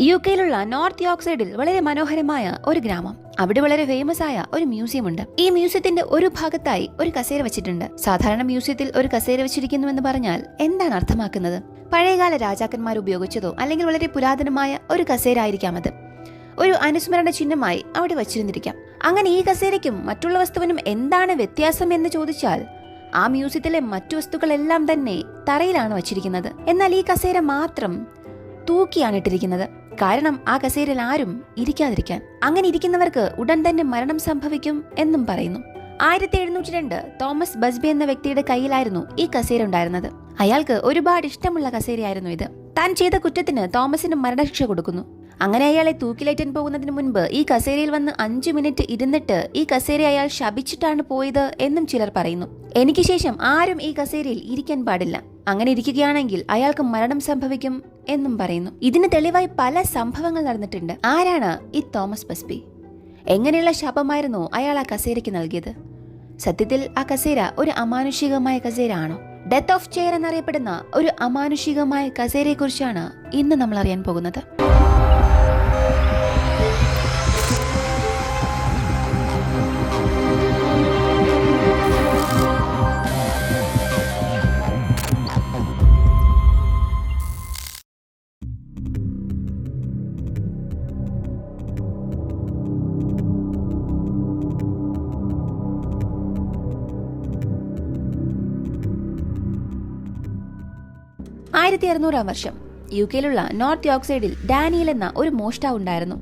U കെയിലുള്ള north യോക്സൈഡിൽ വളരെ മനോഹരമായ ഒരു ഗ്രാമം. അവിടെ വളരെ ഫേമസ് ആയ ഒരു മ്യൂസിയം ഉണ്ട്. ഈ മ്യൂസിയത്തിന്റെ ഒരു ഭാഗത്തായി ഒരു കസേര വെച്ചിട്ടുണ്ട്. സാധാരണ മ്യൂസിയത്തിൽ ഒരു കസേര വെച്ചിരിക്കുന്നു എന്ന് പറഞ്ഞാൽ എന്താണ് അർത്ഥമാക്കുന്നത്? പഴയകാല രാജാക്കന്മാർ ഉപയോഗിച്ചതോ അല്ലെങ്കിൽ വളരെ പുരാതനമായ ഒരു കസേര ആയിരിക്കാം അത്. ഒരു അനുസ്മരണ ചിഹ്നമായി അവിടെ വച്ചിരുന്നിരിക്കാം. അങ്ങനെ ഈ കസേരയ്ക്കും മറ്റുള്ള വസ്തുവിനും എന്താണ് വ്യത്യാസം എന്ന് ചോദിച്ചാൽ ആ മ്യൂസിയത്തിലെ മറ്റു വസ്തുക്കളെല്ലാം തന്നെ തറയിലാണ് വച്ചിരിക്കുന്നത്. എന്നാൽ ഈ കസേര മാത്രം തൂക്കിയാണ് ഇട്ടിരിക്കുന്നത്. കാരണം ആ കസേരയിൽ ആരും ഇരിക്കാതിരിക്കാൻ. അങ്ങനെ ഇരിക്കുന്നവർക്ക് ഉടൻ തന്നെ മരണം സംഭവിക്കും എന്നും പറയുന്നു. ആയിരത്തി എഴുന്നൂറ്റി രണ്ട് തോമസ് ബസ്ബി എന്ന വ്യക്തിയുടെ കയ്യിലായിരുന്നു ഈ കസേര ഉണ്ടായിരുന്നത്. അയാൾക്ക് ഒരുപാട് ഇഷ്ടമുള്ള കസേരയായിരുന്നു ഇത്. താൻ ചെയ്ത കുറ്റത്തിന് തോമസിന് മരണശിക്ഷ കൊടുക്കുന്നു. അങ്ങനെ അയാളെ തൂക്കിലേറ്റാൻ പോകുന്നതിന് മുൻപ് ഈ കസേരയിൽ വന്ന് അഞ്ചു മിനിറ്റ് ഇരുന്നിട്ട് ഈ കസേര അയാൾ ശപിച്ചിട്ടാണ് പോയത് എന്നും ചിലർ പറയുന്നു. എനിക്ക് ശേഷം ആരും ഈ കസേരയിൽ ഇരിക്കാൻ പാടില്ല. അങ്ങനെ ഇരിക്കുകയാണെങ്കിൽ അയാൾക്ക് മരണം സംഭവിക്കും എന്നും പറയുന്നു. ഇതിന് തെളിവായി പല സംഭവങ്ങൾ നടന്നിട്ടുണ്ട്. ആരാണ് ഈ തോമസ് ബസ്ബി? എങ്ങനെയുള്ള ശാപമായിരുന്നു അയാൾ ആ കസേരയ്ക്ക് നൽകിയത്? സത്യത്തിൽ ആ കസേര ഒരു അമാനുഷികമായ കസേര ആണോ ഡെത്ത് ഓഫ് ചെയർ എന്നറിയപ്പെടുന്ന ഒരു അമാനുഷികമായ കസേരയെക്കുറിച്ചാണ് ഇന്ന് നമ്മൾ അറിയാൻ പോകുന്നത്. ആയിരത്തി അറുന്നൂറാം വർഷം. യു കെയിലുള്ള നോർത്ത് യോക്സൈഡിൽ ഡാനിയൽ എന്ന ഒരു മോഷ്ടാവ് ഉണ്ടായിരുന്നു.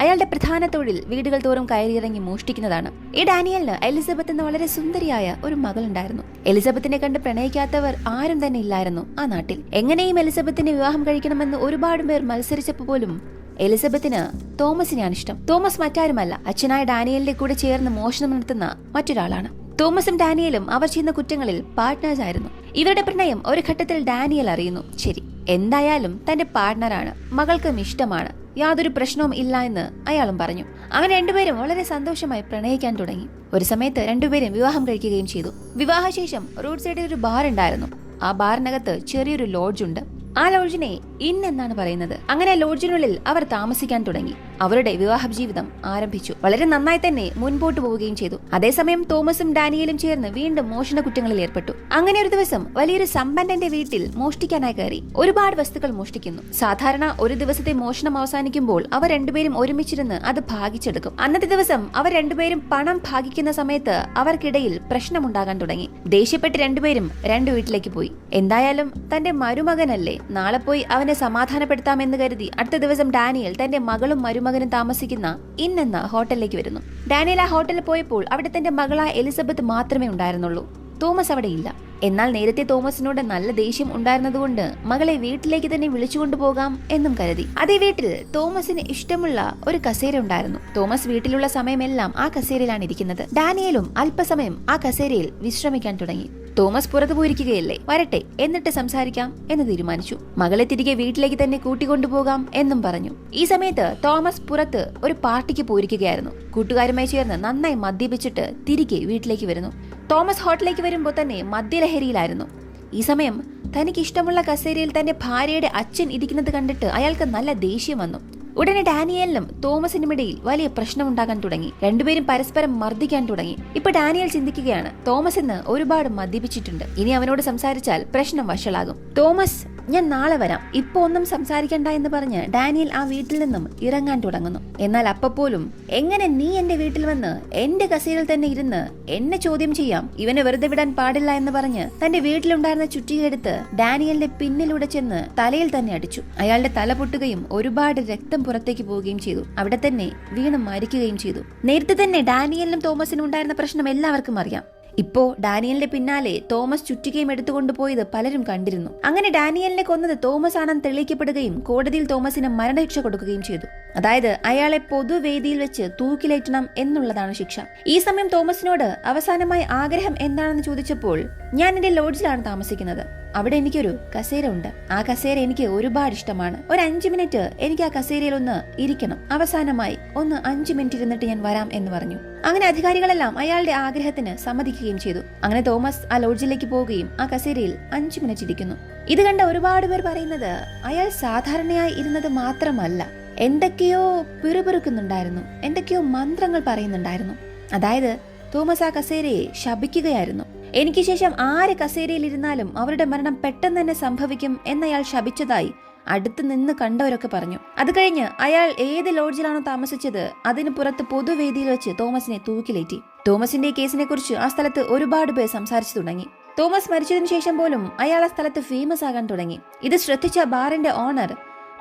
അയാളുടെ പ്രധാന തൊഴിൽ വീടുകൾ തോറും കയറിയിറങ്ങി മോഷ്ടിക്കുന്നതാണ്. ഈ ഡാനിയലിന് എലിസബത്ത് എന്ന വളരെ സുന്ദരിയായ ഒരു മകൾ ഉണ്ടായിരുന്നു. എലിസബത്തിനെ കണ്ട് പ്രണയിക്കാത്തവർ ആരും തന്നെ ഇല്ലായിരുന്നു ആ നാട്ടിൽ. എങ്ങനെയും എലിസബത്തിനെ വിവാഹം കഴിക്കണമെന്ന് ഒരുപാട് പേർ മത്സരിച്ചപ്പോൾ പോലും എലിസബത്തിന് തോമസിനെയാണ് ഇഷ്ടം. തോമസ് മറ്റാരുമല്ല അച്ഛനായ ഡാനിയലിന്റെ കൂടെ ചേർന്ന് മോഷണം നടത്തുന്ന മറ്റൊരാളാണ്. തോമസും ഡാനിയലും അവർ ചെയ്യുന്ന കുറ്റങ്ങളിൽ പാർട്ട്നേഴ്സ് ആയിരുന്നു ഇവരുടെ പ്രണയം ഒരു ഘട്ടത്തിൽ ഡാനിയൽ അറിയുന്നു. ശരി എന്തായാലും തന്റെ പാർട്ട്ണറാണ് മകൾക്കും ഇഷ്ടമാണ്. യാതൊരു പ്രശ്നവും ഇല്ല എന്ന് അയാളും പറഞ്ഞു. അങ്ങനെ രണ്ടുപേരും വളരെ സന്തോഷമായി പ്രണയിക്കാൻ തുടങ്ങി. ഒരു സമയത്ത് രണ്ടുപേരും വിവാഹം കഴിക്കുകയും ചെയ്തു. വിവാഹശേഷം റോഡ് സൈഡിൽ ഒരു ബാർ ഉണ്ടായിരുന്നു ആ ബാറിനകത്ത് ചെറിയൊരു ലോഡ്ജ് ഉണ്ട് ആ ലോഡ്ജിനെ ഇൻ എന്നാണ് പറയുന്നത്. അങ്ങനെ ലോഡ്ജിനുള്ളിൽ അവർ താമസിക്കാൻ തുടങ്ങി. അവരുടെ വിവാഹ ജീവിതം ആരംഭിച്ചു. വളരെ നന്നായി തന്നെ മുൻപോട്ട് പോവുകയും ചെയ്തു. അതേസമയം തോമസും ഡാനിയലും ചേർന്ന് വീണ്ടും മോഷണ കുറ്റങ്ങളിൽ ഏർപ്പെട്ടു. അങ്ങനെ ഒരു ദിവസം വലിയൊരു സമ്പന്നന്റെ വീട്ടിൽ മോഷ്ടിക്കാനായി കയറി. ഒരുപാട് വസ്തുക്കൾ മോഷ്ടിക്കുന്നു. സാധാരണ ഒരു ദിവസത്തെ മോഷണം അവസാനിക്കുമ്പോൾ അവർ രണ്ടുപേരും ഒരുമിച്ചിരുന്ന് അത് ഭാഗിച്ചെടുക്കും. അന്നത്തെ ദിവസം അവർ രണ്ടുപേരും പണം ഭാഗിക്കുന്ന സമയത്ത് അവർക്കിടയിൽ പ്രശ്നമുണ്ടാകാൻ തുടങ്ങി. ദേഷ്യപ്പെട്ട് രണ്ടുപേരും രണ്ടു വീട്ടിലേക്ക് പോയി. എന്തായാലും തന്റെ മരുമകനല്ലേ നാളെ പോയി അവനെ സമാധാനപ്പെടുത്താമെന്ന് കരുതി അടുത്ത ദിവസം ഡാനിയൽ തന്റെ മകളും മരുമകനും താമസിക്കുന്ന ഇന്നെന്ന ഹോട്ടലിലേക്ക് വരുന്നു. ഡാനിയൽ ആ ഹോട്ടലിൽ പോയപ്പോൾ അവിടെ തന്റെ മകളായ എലിസബത്ത് മാത്രമേ ഉണ്ടായിരുന്നുള്ളൂ. തോമസ് അവിടെ ഇല്ല എന്നാൽ നേരത്തെ തോമസിനോട് നല്ല ദേഷ്യം ഉണ്ടായിരുന്നതുകൊണ്ട് മകളെ വീട്ടിലേക്ക് തന്നെ വിളിച്ചുകൊണ്ടു പോകാം എന്നും കരുതി. അതേ വീട്ടിൽ തോമസിന് ഇഷ്ടമുള്ള ഒരു കസേര ഉണ്ടായിരുന്നു. തോമസ് വീട്ടിലുള്ള സമയമെല്ലാം ആ കസേരയിലാണ് ഇരിക്കുന്നത്. ഡാനിയലും അല്പസമയം ആ കസേരയിൽ വിശ്രമിക്കാൻ തുടങ്ങി. തോമസ് പുറത്തു പോയിരിക്കുകയല്ലേ? വരട്ടെ എന്നിട്ട് സംസാരിക്കാം എന്ന് തീരുമാനിച്ചു. മകളെ തിരികെ വീട്ടിലേക്ക് തന്നെ കൂട്ടിക്കൊണ്ടുപോകാം എന്നും പറഞ്ഞു. ഈ സമയത്ത് തോമസ് പുറത്ത് ഒരു പാർട്ടിക്ക് പോയിരിക്കുകയായിരുന്നു. കൂട്ടുകാരുമായി ചേർന്ന് നന്നായി മദ്യപിച്ചിട്ട് തിരികെ വീട്ടിലേക്ക് വരുന്നു. തോമസ് ഹോട്ടലിലേക്ക് വരുമ്പോൾ തന്നെ മദ്യലഹരിയിലായിരുന്നു. ഈ സമയം തനിക്ക് ഇഷ്ടമുള്ള കസേരയിൽ തന്റെ ഭാര്യയുടെ അച്ഛൻ ഇരിക്കുന്നത് കണ്ടിട്ട് അയാൾക്ക് നല്ല ദേഷ്യം വന്നു. ഉടനെ ഡാനിയലിനും തോമസിനും ഇടയിൽ വലിയ പ്രശ്നം പ്രശ്നമുണ്ടാകാൻ തുടങ്ങി. രണ്ടുപേരും പരസ്പരം മർദ്ദിക്കാൻ തുടങ്ങി. ഇപ്പൊ ഡാനിയൽ ചിന്തിക്കുകയാണ് തോമസ് ഇന്ന് ഒരുപാട് മദ്യപിച്ചിട്ടുണ്ട്. ഇനി അവനോട് സംസാരിച്ചാൽ പ്രശ്നം വഷളാകും. തോമസ് ഞാൻ നാളെ വരാം. ഇപ്പൊ ഒന്നും സംസാരിക്കണ്ട എന്ന് പറഞ്ഞ് ഡാനിയൽ ആ വീട്ടിൽ നിന്നും ഇറങ്ങാൻ തുടങ്ങുന്നു. എന്നാൽ അപ്പോലും എങ്ങനെ നീ എന്റെ വീട്ടിൽ വന്ന് എന്റെ കസേരയിൽ തന്നെ ഇരുന്ന് എന്നെ ചോദ്യം ചെയ്യാം? ഇവനെ വെറുതെ വിടാൻ പാടില്ല എന്ന് പറഞ്ഞ് തന്റെ വീട്ടിലുണ്ടായിരുന്ന ചുറ്റിയെടുത്ത് ഡാനിയലിന്റെ പിന്നിലൂടെ ചെന്ന് തലയിൽ തന്നെ അടിച്ചു. അയാളുടെ തല പൊട്ടുകയും ഒരുപാട് രക്തം പുറത്തേക്ക് പോവുകയും ചെയ്തു. അവിടെ തന്നെ വീണ് മരിക്കുകയും ചെയ്തു. നേരത്തെ തന്നെ ഡാനിയലിനും തോമസിനും ഉണ്ടായിരുന്ന പ്രശ്നം എല്ലാവർക്കും അറിയാം. ഇപ്പോ ഡാനിയലിന്റെ പിന്നാലെ തോമസ് ചുറ്റികയും എടുത്തുകൊണ്ട് പോയത് പലരും കണ്ടിരുന്നു. അങ്ങനെ ഡാനിയലിനെ കൊന്നത് തോമസ് ആണെന്ന് തെളിയിക്കപ്പെടുകയും കോടതിയിൽ തോമസിന് മരണശിക്ഷ കൊടുക്കുകയും ചെയ്തു. അതായത് അയാളെ പൊതുവേദിയിൽ വെച്ച് തൂക്കിലേറ്റണം എന്നുള്ളതാണ് ശിക്ഷ. ഈ സമയം തോമസിനോട് അവസാനമായി ആഗ്രഹം എന്താണെന്ന് ചോദിച്ചപ്പോൾ ഞാൻ എന്റെ ലോഡ്ജിലാണ് താമസിക്കുന്നത്. അവിടെ എനിക്കൊരു കസേര ഉണ്ട് ആ കസേര എനിക്ക് ഒരുപാട് ഇഷ്ടമാണ്. ഒരു അഞ്ചു മിനിറ്റ് എനിക്ക് ആ കസേരയിൽ ഒന്ന് ഇരിക്കണം. അവസാനമായി ഒന്ന് അഞ്ചു മിനിറ്റ് ഇരുന്നിട്ട് ഞാൻ വരാം എന്ന് പറഞ്ഞു. അങ്ങനെ അധികാരികളെല്ലാം അയാളുടെ ആഗ്രഹത്തിന് സമ്മതിക്കുകയും ചെയ്തു. അങ്ങനെ തോമസ് ആ ലോഡ്ജിലേക്ക് പോവുകയും ആ കസേരയിൽ അഞ്ചു മിനിറ്റ് ഇരിക്കുന്നു. ഇത് കണ്ട ഒരുപാട് പേർ പറയുന്നത് അയാൾ സാധാരണയായി ഇരുന്നത് മാത്രമല്ല. എന്തൊക്കെയോ പിറുപിറുക്കുന്നുണ്ടായിരുന്നു. എന്തൊക്കെയോ മന്ത്രങ്ങൾ പറയുന്നുണ്ടായിരുന്നു. അതായത് തോമസ് ആ കസേരയെ ശപിക്കുകയായിരുന്നു. എനിക്ക് ശേഷം ആര് കസേരയിലിരുന്നാലും അവരുടെ മരണം പെട്ടെന്ന് തന്നെ സംഭവിക്കും എന്നയാൾ ശപിച്ചതായി അടുത്ത് നിന്ന് കണ്ടവരൊക്കെ പറഞ്ഞു. അത് കഴിഞ്ഞ് അയാൾ ഏത് ലോഡ്ജിലാണോ താമസിച്ചത് അതിന് പുറത്ത് പൊതുവേദിയിൽ വെച്ച് തോമസിനെ തൂക്കിലേറ്റി. തോമസിന്റെ കേസിനെ കുറിച്ച് ആ സ്ഥലത്ത് ഒരുപാട് പേർ സംസാരിച്ചു തുടങ്ങി. തോമസ് മരിച്ചതിനു ശേഷം പോലും അയാൾ ആ സ്ഥലത്ത് ഫേമസ് ആകാൻ തുടങ്ങി. ഇത് ശ്രദ്ധിച്ച ബാറിന്റെ ഓണർ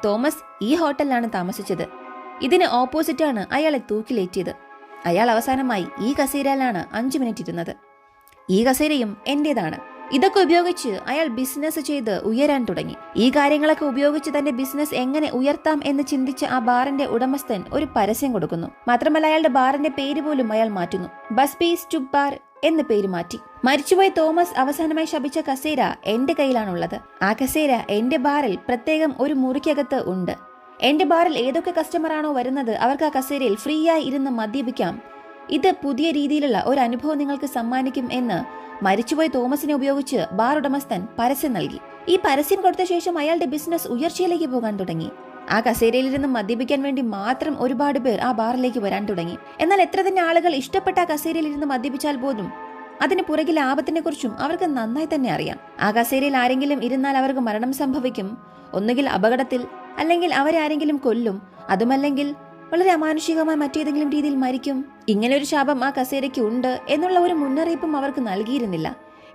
തോമസ് ഈ ഹോട്ടലിലാണ് താമസിച്ചത്. ഇതിന് ഓപ്പോസിറ്റാണ് അയാളെ തൂക്കിലേറ്റിയത്. അയാൾ അവസാനമായി ഈ കസേരയിലാണ് അഞ്ചു മിനിറ്റ് ഇരുന്നത്. ഈ കസേരയും എന്റേതാണ്. ഇതൊക്കെ ഉപയോഗിച്ച് അയാൾ ബിസിനസ് ചെയ്ത് ഉയരാൻ തുടങ്ങി. ഈ കാര്യങ്ങളൊക്കെ ഉപയോഗിച്ച് തന്റെ ബിസിനസ് എങ്ങനെ ഉയർത്താം എന്ന് ചിന്തിച്ച് ആ ബാറിന്റെ ഉടമസ്ഥൻ ഒരു പരസ്യം കൊടുക്കുന്നു. മാത്രമല്ല അയാളുടെ ബാറിന്റെ പേര് പോലും അയാൾ മാറ്റുന്നു. ബസ് പീസ് ടു ബാർ എന്ന് പേര് മാറ്റി. മരിച്ചുപോയ തോമസ് അവസാനമായി ശപിച്ച കസേര എന്റെ കയ്യിലാണുള്ളത്. ആ കസേര എന്റെ ബാറിൽ പ്രത്യേകം ഒരു മുറിക്കകത്ത് ഉണ്ട്. എന്റെ ബാറിൽ ഏതൊക്കെ കസ്റ്റമറാണോ വരുന്നത് അവർക്ക് ആ കസേരയിൽ ഫ്രീയായി ഇരുന്ന് മദ്യപിക്കാം. ഇത് പുതിയ രീതിയിലുള്ള ഒരു അനുഭവം നിങ്ങൾക്ക് സമ്മാനിക്കും എന്ന് മരിച്ചുപോയ തോമസിനെ ഉപയോഗിച്ച് ബാർ ഉടമസ്ഥൻ പരസ്യം നൽകി. ഈ പരസ്യം കൊടുത്ത ശേഷം അയാളുടെ ബിസിനസ് ഉയർച്ചയിലേക്ക് പോകാൻ തുടങ്ങി. ആ കസേരയിലിരുന്ന് മദ്യപിക്കാൻ വേണ്ടി മാത്രം ഒരുപാട് പേർ ആ ബാറിലേക്ക് വരാൻ തുടങ്ങി. എന്നാൽ എത്ര തന്നെ ആളുകൾ ഇഷ്ടപ്പെട്ട ആ കസേരയിലിരുന്ന് മദ്യപിച്ചാൽ പോലും അതിന് പുറകിൽ ലാഭത്തിനെ കുറിച്ചും അവർക്ക് നന്നായി തന്നെ അറിയാം. ആ കസേരയിൽ ആരെങ്കിലും ഇരുന്നാൽ അവർക്ക് മരണം സംഭവിക്കും. ഒന്നുകിൽ അപകടത്തിൽ അല്ലെങ്കിൽ അവരെ ആരെങ്കിലും കൊല്ലും. അതുമല്ലെങ്കിൽ വളരെ അമാനുഷികമായ മറ്റേതെങ്കിലും രീതിയിൽ മരിക്കും. ഇങ്ങനെ ഒരു ശാപം ആ കസേരയ്ക്ക് ഉണ്ട് എന്നുള്ള ഒരു മുന്നറിയിപ്പും അവർക്ക് നൽകിയിരുന്നില്ല.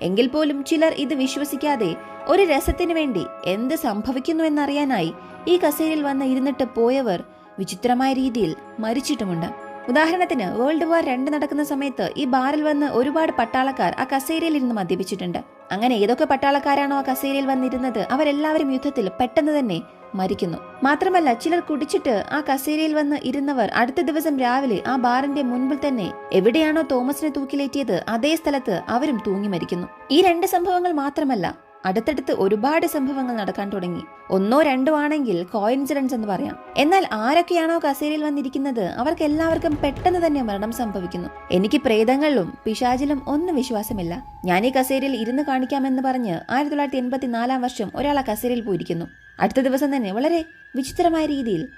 എങ്കിൽ പോലും ചിലർ ഇത് വിശ്വസിക്കാതെ ഒരു രസത്തിന് വേണ്ടി എന്ത് സംഭവിക്കുന്നു എന്നറിയാനായി ഈ കസേരയിൽ വന്ന് ഇരുന്നിട്ട് പോയവർ വിചിത്രമായ രീതിയിൽ മരിച്ചിട്ടുമുണ്ട്. ഉദാഹരണത്തിന് വേൾഡ് വാർ രണ്ട് നടക്കുന്ന സമയത്ത് ഈ ബാറിൽ വന്ന് ഒരുപാട് പട്ടാളക്കാർ ആ കസേരയിൽ ഇരുന്ന് മദ്യപിച്ചിട്ടുണ്ട്. അങ്ങനെ ഏതൊക്കെ പട്ടാളക്കാരാണോ ആ കസേരയിൽ വന്നിരുന്നത്? അവരെല്ലാവരും യുദ്ധത്തിൽ പെട്ടെന്ന് തന്നെ മരിക്കുന്നു. മാത്രമല്ല ചിലർ കുടിച്ചിട്ട് ആ കസേരയിൽ വന്ന് ഇരുന്നവർ അടുത്ത ദിവസം രാവിലെ ആ ബാറിന്റെ മുൻപിൽ തന്നെ എവിടെയാണോ തോമസിനെ തൂക്കിലേറ്റിയത് അതേ സ്ഥലത്ത് അവരും തൂങ്ങി മരിക്കുന്നു. ഈ രണ്ട് സംഭവങ്ങൾ മാത്രമല്ല അടുത്തടുത്ത് ഒരുപാട് സംഭവങ്ങൾ നടക്കാൻ തുടങ്ങി. ഒന്നോ രണ്ടോ ആണെങ്കിൽ കോയിൻസിഡൻസ് എന്ന് പറയാം. എന്നാൽ ആരൊക്കെയാണോ കസേരയിൽ വന്നിരിക്കുന്നത്? അവർക്ക് എല്ലാവർക്കും പെട്ടെന്ന് തന്നെ മരണം സംഭവിക്കുന്നു. എനിക്ക് പ്രേതങ്ങളിലും പിശാചിലും ഒന്നും വിശ്വാസമില്ല. ഞാൻ ഈ കസേരയിൽ ഇരുന്ന് കാണിക്കാമെന്ന് പറഞ്ഞ് ആയിരത്തി തൊള്ളായിരത്തി എൺപത്തിനാലാം വർഷം ഒരാൾ ആ കസേരയിൽ പോയിരിക്കുന്നു. അടുത്ത ദിവസം തന്നെ വളരെ വിചിത്രമായ രീതിയിൽ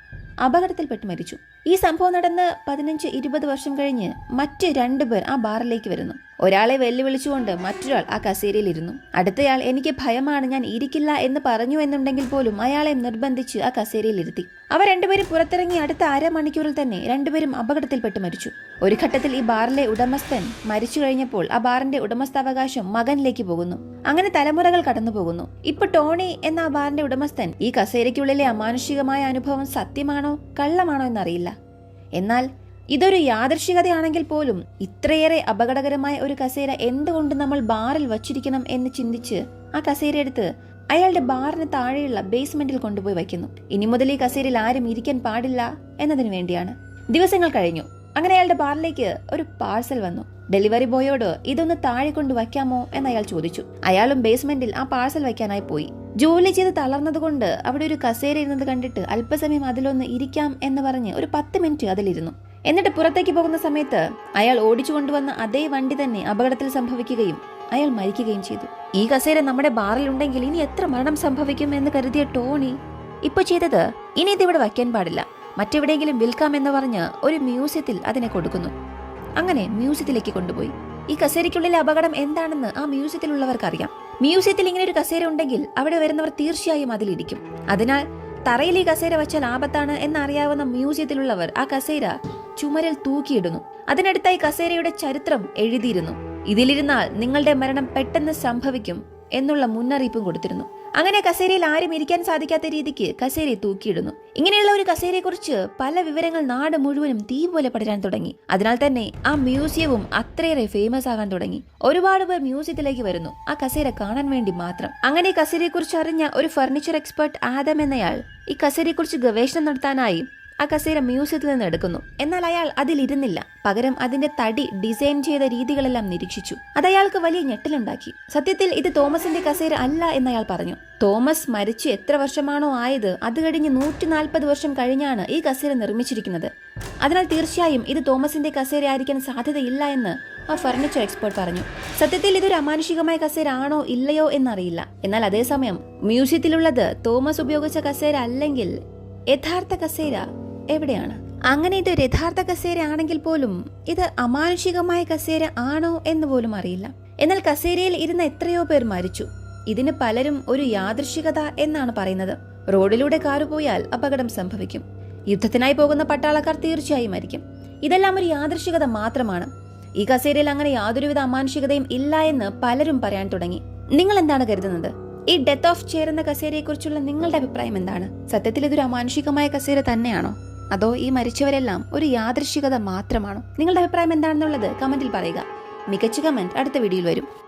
അപകടത്തിൽപ്പെട്ട് മരിച്ചു. ഈ സംഭവം നടന്ന് പതിനഞ്ച് ഇരുപത് വർഷം കഴിഞ്ഞ് മറ്റ് രണ്ടുപേർ ആ ബാറിലേക്ക് വരുന്നു. ഒരാളെ വെല്ലുവിളിച്ചുകൊണ്ട് മറ്റൊരാൾ ആ കസേരയിൽ ഇരുന്നു അടുത്തയാൾ എനിക്ക് ഭയമാണ് ഞാൻ ഇരിക്കില്ല എന്ന് പറഞ്ഞു എന്നുണ്ടെങ്കിൽ പോലും അയാളെ നിർബന്ധിച്ച് ആ കസേരയിൽ ഇരുത്തി അവ രണ്ടുപേരും പുറത്തിറങ്ങി അടുത്ത അരമണിക്കൂറിൽ തന്നെ രണ്ടുപേരും അപകടത്തിൽപ്പെട്ട് മരിച്ചു. ഒരു ഘട്ടത്തിൽ ഈ ബാറിലെ ഉടമസ്ഥൻ മരിച്ചു കഴിഞ്ഞപ്പോൾ ആ ബാറിന്റെ ഉടമസ്ഥാവകാശം മകനിലേക്ക് പോകുന്നു. അങ്ങനെ തലമുറകൾ കടന്നു പോകുന്നു. ഇപ്പൊ ടോണി എന്ന ആ ബാറിന്റെ ഉടമസ്ഥൻ ഈ കസേരയ്ക്കുള്ളിലെ അമാനുഷികമായ അനുഭവം സത്യമാണോ കള്ളമാണോ എന്നറിയില്ല. എന്നാൽ ഇതൊരു യാദർശികതയാണെങ്കിൽ പോലും ഇത്രയേറെ അപകടകരമായ ഒരു കസേര എന്തുകൊണ്ട് നമ്മൾ ബാറിൽ വച്ചിരിക്കണം എന്ന് ചിന്തിച്ച് ആ കസേര എടുത്ത് അയാളുടെ ബാറിന് താഴെയുള്ള ബേസ്മെന്റിൽ കൊണ്ടുപോയി വയ്ക്കുന്നു. ഇനി മുതൽ ഈ കസേരയിൽ ആരും ഇരിക്കാൻ പാടില്ല എന്നതിനു വേണ്ടിയാണ്. ദിവസങ്ങൾ കഴിഞ്ഞു. അങ്ങനെ അയാളുടെ ബാറിലേക്ക് ഒരു പാഴ്സൽ വന്നു. ഡെലിവറി ബോയോട് ഇതൊന്ന് താഴെ കൊണ്ട് വയ്ക്കാമോ എന്ന് അയാൾ ചോദിച്ചു. അയാളും ബേസ്മെന്റിൽ ആ പാഴ്സൽ വയ്ക്കാനായി പോയി. ജോലി ചെയ്ത് തളർന്നതുകൊണ്ട് അവിടെ ഒരു കസേര ഇരുന്നത് കണ്ടിട്ട് അല്പസമയം അതിലൊന്ന് ഇരിക്കാം എന്ന് പറഞ്ഞ് ഒരു പത്ത് മിനിറ്റ് അതിലിരുന്നു. എന്നിട്ട് പുറത്തേക്ക് പോകുന്ന സമയത്ത് അയാൾ ഓടിച്ചു കൊണ്ടുവന്ന അതേ വണ്ടി തന്നെ അപകടത്തിൽ സംഭവിക്കുകയും അയാൾ മരിക്കുകയും ചെയ്തു. ഈ കസേര നമ്മുടെ ബാറിൽ ഉണ്ടെങ്കിൽ ഇനി എത്ര മരണം സംഭവിക്കും എന്ന് കരുതിയ ടോണി ഇപ്പൊ ചെയ്തത് ഇനി ഇതിവിടെ വയ്ക്കാൻ പാടില്ല. മറ്റെവിടെയെങ്കിലും വിൽക്കാം എന്ന് പറഞ്ഞ് ഒരു മ്യൂസിയത്തിൽ അതിനെ കൊടുക്കുന്നു. അങ്ങനെ മ്യൂസിയത്തിലേക്ക് കൊണ്ടുപോയി. ഈ കസേരയ്ക്കുള്ളിലെ അപകടം എന്താണെന്ന് ആ മ്യൂസിയത്തിലുള്ളവർക്കറിയാം. മ്യൂസിയത്തിൽ ഇങ്ങനെ ഒരു കസേര ഉണ്ടെങ്കിൽ അവിടെ വരുന്നവർ തീർച്ചയായും അതിലിരിക്കും. അതിനാൽ തറയിൽ ഈ കസേര വെച്ചാൽ ആപത്താണ് എന്നറിയാവുന്ന മ്യൂസിയത്തിലുള്ളവർ ആ കസേര ചുമരിൽ തൂക്കിയിടുന്നു. അതിനടുത്തായി കസേരയുടെ ചരിത്രം എഴുതിയിരുന്നു. ഇതിലിരുന്നാൽ നിങ്ങളുടെ മരണം പെട്ടെന്ന് സംഭവിക്കും എന്നുള്ള മുന്നറിയിപ്പും കൊടുത്തിരുന്നു. അങ്ങനെ കസേരയിൽ ആരും ഇരിക്കാൻ സാധിക്കാത്ത രീതിക്ക് കസേരയെ തൂക്കിയിടുന്നു. ഇങ്ങനെയുള്ള ഒരു കസേരയെക്കുറിച്ച് പല വിവരങ്ങൾ നാട് മുഴുവനും തീ പോലെ പടരാൻ തുടങ്ങി. അതിനാൽ തന്നെ ആ മ്യൂസിയവും അത്രയേറെ ഫേമസ് ആകാൻ തുടങ്ങി. ഒരുപാട് പേർ മ്യൂസിയത്തിലേക്ക് വരുന്നു. ആ കസേര കാണാൻ വേണ്ടി മാത്രം. അങ്ങനെ കസേരയെക്കുറിച്ച് അറിഞ്ഞ ഒരു ഫർണിച്ചർ എക്സ്പെർട്ട് ആദം എന്നയാൾ ഈ കസേരയെക്കുറിച്ച് ഗവേഷണം നടത്താനായി ആ കസേര മ്യൂസിയത്തിൽ നിന്ന് എടുക്കുന്നു. എന്നാൽ അയാൾ അതിലിരുന്നില്ല. പകരം അതിന്റെ തടി ഡിസൈൻ ചെയ്ത രീതികളെല്ലാം നിരീക്ഷിച്ചു. അത് അയാൾക്ക് വലിയ ഞെട്ടലുണ്ടാക്കി. സത്യത്തിൽ ഇത് തോമസിന്റെ കസേര അല്ല എന്ന് അയാൾ പറഞ്ഞു. തോമസ് മരിച്ച് എത്ര വർഷമാണോ ആയത് അത് കഴിഞ്ഞ് നൂറ്റി വർഷം കഴിഞ്ഞാണ് ഈ കസേര നിർമ്മിച്ചിരിക്കുന്നത്. അതിനാൽ തീർച്ചയായും ഇത് തോമസിന്റെ കസേര ആയിരിക്കാൻ സാധ്യതയില്ല എന്ന് ആ ഫർണിച്ചർ എക്സ്പേർട്ട് പറഞ്ഞു. സത്യത്തിൽ ഇതൊരു അമാനുഷികമായ കസേര ആണോ ഇല്ലയോ എന്നറിയില്ല. എന്നാൽ അതേസമയം മ്യൂസിയത്തിലുള്ളത് തോമസ് ഉപയോഗിച്ച കസേര അല്ലെങ്കിൽ യഥാർത്ഥ കസേര എവിടെയാണ്? അങ്ങനെ ഇത് യഥാർത്ഥ കസേര ആണെങ്കിൽ പോലും ഇത് അമാനുഷികമായ കസേര ആണോ എന്ന് പോലും അറിയില്ല. എന്നാൽ കസേരയിൽ ഇരുന്ന എത്രയോ പേർ മരിച്ചു. ഇതിന് പലരും ഒരു യാദൃശികത എന്നാണ് പറയുന്നത്. റോഡിലൂടെ കാറു പോയാൽ അപകടം സംഭവിക്കും. യുദ്ധത്തിനായി പോകുന്ന പട്ടാളക്കാർ തീർച്ചയായും മരിക്കും. ഇതെല്ലാം ഒരു യാദൃശികത മാത്രമാണ്. ഈ കസേരയിൽ അങ്ങനെ യാതൊരുവിധ അമാനുഷികതയും ഇല്ല എന്ന് പലരും പറയാൻ തുടങ്ങി. നിങ്ങൾ എന്താണ് കരുതുന്നത്? ഈ ഡെത്ത് ഓഫ് ചെയർ എന്ന കസേരയെക്കുറിച്ചുള്ള നിങ്ങളുടെ അഭിപ്രായം എന്താണ്? സത്യത്തിൽ ഇതൊരു അമാനുഷികമായ കസേര തന്നെയാണോ? അതോ ഈ മരിച്ചവരെല്ലാം ഒരു യാദൃശികത മാത്രമാണോ? നിങ്ങളുടെ അഭിപ്രായം എന്താണെന്നുള്ളത് കമന്റിൽ പറയുക. മികച്ച കമന്റ് അടുത്ത വീഡിയോയിൽ വരും.